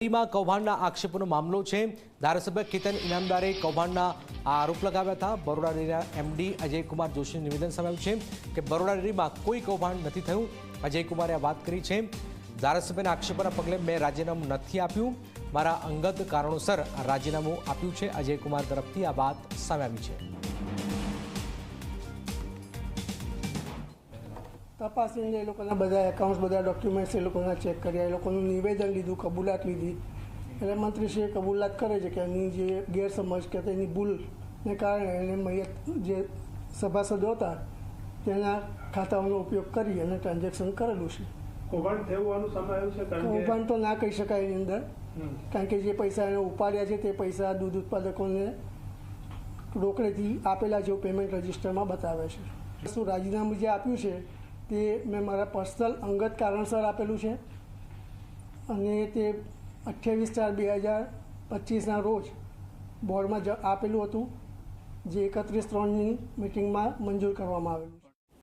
કૌભાંડના આક્ષેપોનો મામલો છે. ધારાસભ્ય કેતન ઇનામદારે કૌભાંડના આરોપ લગાવ્યા હતા. બરોડા ડેરીના એમડી અજયકુમાર જોશીનું નિવેદન સામે છે કે બરોડા ડેરીમાં કોઈ કૌભાંડ નથી થયું. અજયકુમારે આ વાત કરી છે. ધારાસભ્યના આક્ષેપોના પગલે મેં રાજીનામું નથી આપ્યું. મારા અંગત કારણોસર રાજીનામું આપ્યું છે. અજયકુમાર તરફથી આ વાત સામે આવી છે. તપાસીને એ લોકોના બધા એકાઉન્ટ્સ બધા ડોક્યુમેન્ટ્સ એ લોકોના ચેક કર્યા. એ લોકોનું નિવેદન લીધું કબૂલાત લીધી. એટલે મંત્રીશ્રીએ કબૂલાત કરે છે કે એની જે ગેરસમજ કે તેની ભૂલને કારણે એને મૈયત જે સભાસદો હતા તેના ખાતાઓનો ઉપયોગ કરી અને ટ્રાન્ઝેક્શન કરેલું છે. કૌભાંડ તો ના કહી શકાય એની અંદર. કારણ કે જે પૈસા એને ઉપાડ્યા છે તે પૈસા દૂધ ઉત્પાદકોને રોકડેથી આપેલા જેવું પેમેન્ટ રજિસ્ટરમાં બતાવે છે. શું રાજીનામું જે આપ્યું છે તે મેં મારા પર્સનલ અંગત કારણસર આપેલું છે. અને તે અઠ્યાવીસ ચાર બે હજાર પચીસના રોજ બોર્ડમાં આપેલું હતું, જે એકત્રીસ ત્રણની મિટિંગમાં મંજૂર કરવામાં આવેલું છે.